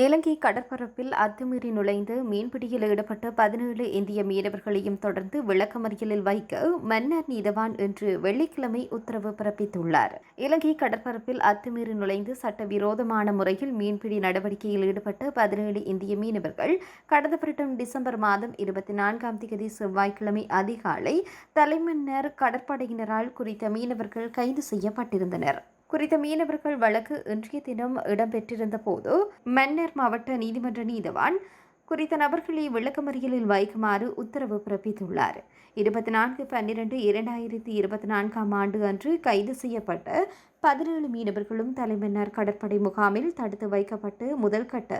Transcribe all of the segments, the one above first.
இலங்கை கடற்பரப்பில் அத்துமீறி நுழைந்து மீன்பிடியில் ஈடுபட்ட பதினேழு இந்திய மீனவர்களையும் தொடர்ந்து விளக்கமறியலில் வைக்க மன்னர் நீதவான் இன்று வெள்ளிக்கிழமை உத்தரவு பிறப்பித்துள்ளார். இலங்கை கடற்பரப்பில் அத்துமீறி நுழைந்து சட்டவிரோதமான முறையில் மீன்பிடி நடவடிக்கையில் ஈடுபட்ட பதினேழு இந்திய மீனவர்கள் கடந்த வருடம் டிசம்பர் மாதம் இருபத்தி நான்காம் தேதி செவ்வாய்க்கிழமை அதிகாலை தலைமன்னர் கடற்படையினரால் குறித்த மீனவர்கள் கைது செய்யப்பட்டிருந்தனர். குறித்த மீனவர்கள் வழக்கு இன்றைய தினம் இடம்பெற்றிருந்த போது மன்னர் மாவட்ட நீதிமன்ற நீதவான் குறித்த நபர்களை விளக்கமறியலில் வைக்குமாறு உத்தரவு பிறப்பித்துள்ளார். இருபத்தி நான்கு பன்னிரண்டு இரண்டாயிரத்தி இருபத்தி நான்காம் ஆண்டு அன்று கைது செய்யப்பட்ட பதினேழு மீனவர்களும் தலைமன்னார் கடற்படை முகாமில் தடுத்து வைக்கப்பட்டு முதல்கட்ட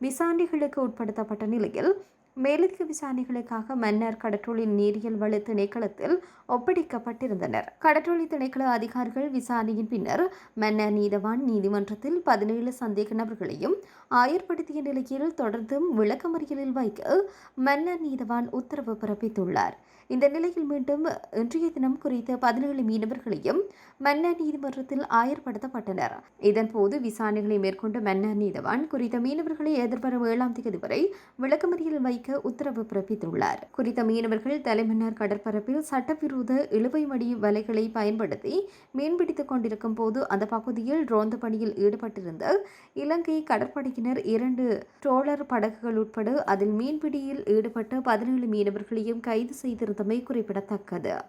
விசாரணைகளுக்கு உட்படுத்தப்பட்ட நிலையில் மேலதிக விசாரணைகளுக்காக மன்னர் கடற்றொழில் நீரியல் வள திணைக்களத்தில் ஒப்படைக்கப்பட்டிருந்தனர். கடற்றொழில் திணைக்கள அதிகாரிகள் விசாரணையின் பின்னர் மன்னர் நீதவான் நீதிமன்றத்தில் பதினேழு சந்தேக நபர்களையும் ஆயர்படுத்திய நிலையில் தொடர்ந்தும் விளக்கமறியலில் வைக்க மன்னர் நீதவான் உத்தரவு பிறப்பித்துள்ளார். இந்த நிலையில் மீண்டும் இன்றைய தினம் குறித்த பதினேழு மீனவர்களையும் மன்னர் நீதிமன்றத்தில் ஆயர்படுத்தப்பட்டனர். இதன்போது விசாரணைகளை மேற்கொண்ட மன்னர் நீதவான் குறித்த மீனவர்களை எதிர்வரும் ஏழாம் தேதி வரை விளக்கமறியலில் வைக்க உத்தரவு பிறப்பித்துள்ளார். குறித்த மீனவர்கள் தலைமன்னார் கடற்பரப்பில் சட்டவிரோத இழுவை மடி வலைகளை பயன்படுத்தி மீன்பிடித்துக் கொண்டிருக்கும் போது அந்த பகுதியில் ரோந்து பணியில் ஈடுபட்டிருந்த இலங்கை கடற்படையினர் இரண்டு ட்ரோலர் படகுகள் உட்பட அதில் மீன்பிடியில் ஈடுபட்ட பதினேழு மீனவர்களையும் கைது செய்திருந்தமை குறிப்பிடத்தக்கது.